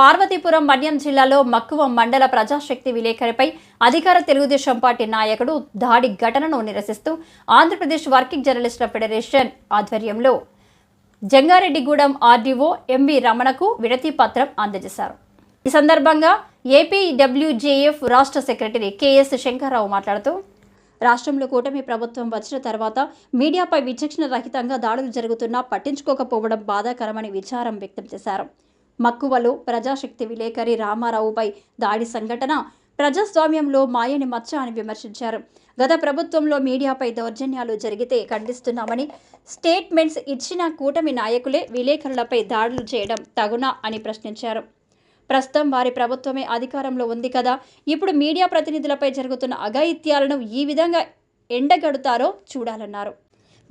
పార్వతీపురం మన్యం జిల్లాలో మక్కువ మండల ప్రజాశక్తి విలేకరిపై అధికార తెలుగుదేశం పార్టీ నాయకుడు దాడి ఘటనను నిరసిస్తూ ఆంధ్రప్రదేశ్ వర్కింగ్ జర్నలిస్టుల ఫెడరేషన్ ఆధ్వర్యంలో జంగారెడ్డిగూడెం ఆర్డీఓ ఎంవి రమణకు విడతి పత్రం అందజేశారు. ఈ సందర్భంగా ఏపీడబ్ల్యూజేఎఫ్ రాష్ట్ర సెక్రటరీ కెఎస్ శంకర్రావు మాట్లాడుతూ రాష్ట్రంలో కూటమి ప్రభుత్వం వచ్చిన తర్వాత మీడియాపై విచక్షణ రహితంగా దాడులు జరుగుతున్నా పట్టించుకోకపోవడం బాధాకరమని విచారం వ్యక్తం చేశారు. మక్కువలో ప్రజాశక్తి విలేకరి రామారావుపై దాడి సంఘటన ప్రజాస్వామ్యంలో మాయని మచ్చ అని విమర్శించారు. గత ప్రభుత్వంలో మీడియాపై దౌర్జన్యాలు జరిగితే ఖండిస్తున్నామని స్టేట్మెంట్స్ ఇచ్చిన కూటమి నాయకులే విలేకరులపై దాడులు చేయడం తగునా అని ప్రశ్నించారు. ప్రస్తుతం వారి ప్రభుత్వమే అధికారంలో ఉంది కదా ఇప్పుడు మీడియా ప్రతినిధులపై జరుగుతున్న అఘాయిత్యాలను ఈ విధంగా ఎండగడుతారో చూడాలన్నారు.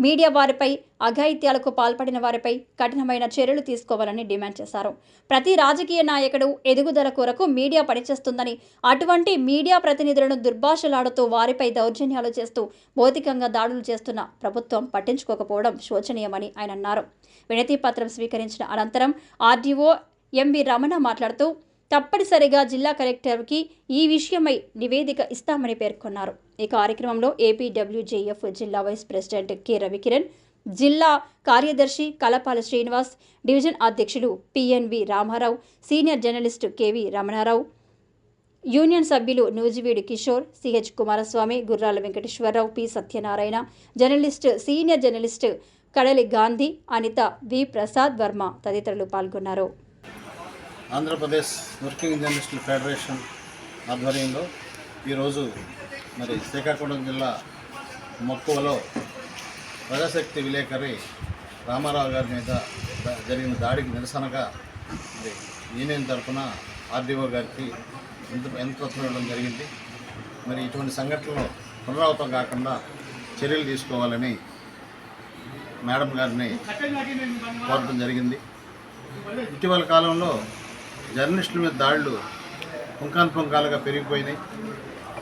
మీడియా వారిపై అఘాయిత్యాలకు పాల్పడిన వారిపై కఠినమైన చర్యలు తీసుకోవాలని డిమాండ్ చేశారు. ప్రతి రాజకీయ నాయకుడు ఎదుగుదల కొరకు మీడియా పనిచేస్తుందని అటువంటి మీడియా ప్రతినిధులను దుర్భాషలాడుతూ వారిపై దౌర్జన్యాలు చేస్తూ భౌతికంగా దాడులు చేస్తున్న ప్రభుత్వం పట్టించుకోకపోవడం శోచనీయమని ఆయన అన్నారు. వినతి పత్రం స్వీకరించిన అనంతరం ఆర్డీఓ ఎంవి రమణ మాట్లాడుతూ తప్పనిసరిగా జిల్లా కలెక్టర్కి ఈ విషయమై నివేదిక ఇస్తామని పేర్కొన్నారు. ఈ కార్యక్రమంలో ఏపీడబ్ల్యూజేఎఫ్ జిల్లా వైస్ ప్రెసిడెంట్ కె. రవికిరణ్ జిల్లా కార్యదర్శి కలపాల శ్రీనివాస్ డివిజన్ అధ్యక్షులు PNV Ramarao senior journalist KV Ramanarao union సభ్యులు Nuziveedu Kishore CH Kumaraswamy Gurrala Venkateswararao P. Satyanarayana journalist senior journalist Kadali Gandhi Anitha వి. ప్రసాద్ వర్మ తదితరులు పాల్గొన్నారు. ఆంధ్రప్రదేశ్ వర్కింగ్ జర్నలిస్టుల ఫెడరేషన్ ఆధ్వర్యంలో ఈరోజు మరి శ్రీకాకుళం జిల్లా మక్కువలో ప్రజాశక్తి విలేకరి రామారావు గారి మీద జరిగిన దాడికి నిరసనగా మరి యూనియన్ తరఫున ఆర్డీఓ గారికి ఎంత ఎంత ఇవ్వడం జరిగింది. మరి ఇటువంటి సంఘటనలు పునరావృతం కాకుండా చర్యలు తీసుకోవాలని మేడం గారిని కోరడం జరిగింది. ఇటీవల కాలంలో జర్నలిస్టుల మీద దాడులు పుంకాన్ పుంకాలుగా పెరిగిపోయినాయి.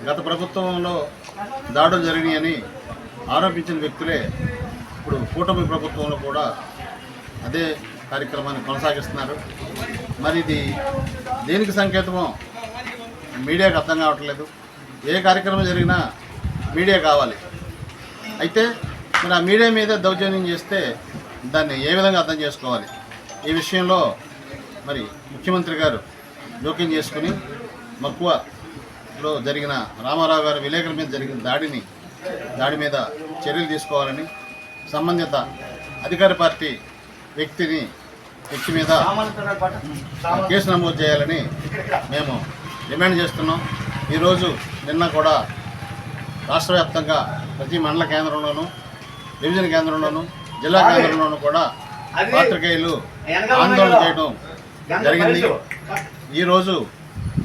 గత ప్రభుత్వంలో దాడులు జరిగినాయని ఆరోపించిన వ్యక్తులే ఇప్పుడు కూటమి ప్రభుత్వంలో కూడా అదే కార్యక్రమాన్ని కొనసాగిస్తున్నారు. మరి ఇది దేనికి సంకేతమో మీడియాకు అర్థం కావట్లేదు. ఏ కార్యక్రమం జరిగినా మీడియా కావాలి. అయితే మరి ఆ మీడియా మీద దౌర్జన్యం చేస్తే దాన్ని ఏ విధంగా అర్థం చేసుకోవాలి? ఈ విషయంలో మరి ముఖ్యమంత్రి గారు జోక్యం చేసుకుని మక్కువలో జరిగిన రామారావు గారి విలేకరుల మీద జరిగిన దాడిని దాడి మీద చర్యలు తీసుకోవాలని సంబంధిత అధికార పార్టీ వ్యక్తిని వ్యక్తి మీద కేసు నమోదు చేయాలని మేము డిమాండ్ చేస్తున్నాం. ఈరోజు నిన్న కూడా రాష్ట్ర వ్యాప్తంగా ప్రతి మండల కేంద్రంలోనూ డివిజన్ కేంద్రంలోనూ జిల్లా కేంద్రంలోనూ కూడా పాత్రికేయులు ఆందోళన చేయడం జరిగింది. ఈరోజు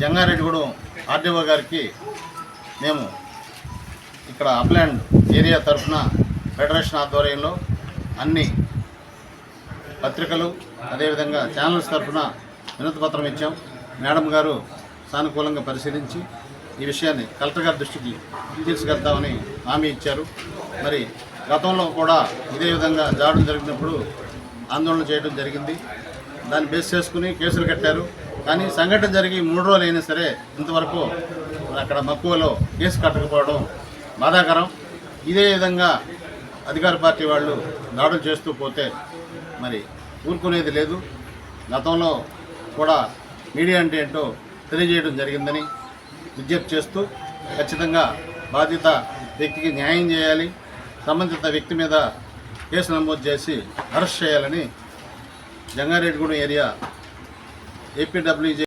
జంగారెడ్డిగూడెం ఆర్డీఓ గారికి మేము ఇక్కడ అప్లాండ్ ఏరియా తరఫున ఫెడరేషన్ ఆధ్వర్యంలో అన్ని పత్రికలు అదేవిధంగా ఛానల్స్ తరఫున వినతి పత్రం ఇచ్చాం. మేడం గారు సానుకూలంగా పరిశీలించి ఈ విషయాన్ని కలెక్టర్ గారి దృష్టికి తీసుకెళ్తామని హామీ ఇచ్చారు. మరి గతంలో కూడా ఇదే విధంగా దాడులు జరిగినప్పుడు ఆందోళన చేయడం జరిగింది. దాన్ని బేస్ చేసుకుని కేసులు కట్టారు. కానీ సంఘటన జరిగి మూడు రోజులు అయినా సరే ఇంతవరకు అక్కడ మక్కువలో కేసు కట్టకపోవడం బాధాకరం. ఇదే విధంగా అధికార పార్టీ వాళ్ళు దాడులు చేస్తూ పోతే మరి ఊరుకునేది లేదు. గతంలో కూడా మీడియా అంటే ఏంటో తెలియజేయడం జరిగిందని విజ్ఞప్తి చేస్తూ ఖచ్చితంగా బాధిత వ్యక్తికి న్యాయం చేయాలి. సంబంధిత వ్యక్తి మీద కేసు నమోదు చేసి అరెస్ట్ చేయాలని జంగారెడ్డిగూడెం ఏరియా ఏపీడబ్ల్యూజే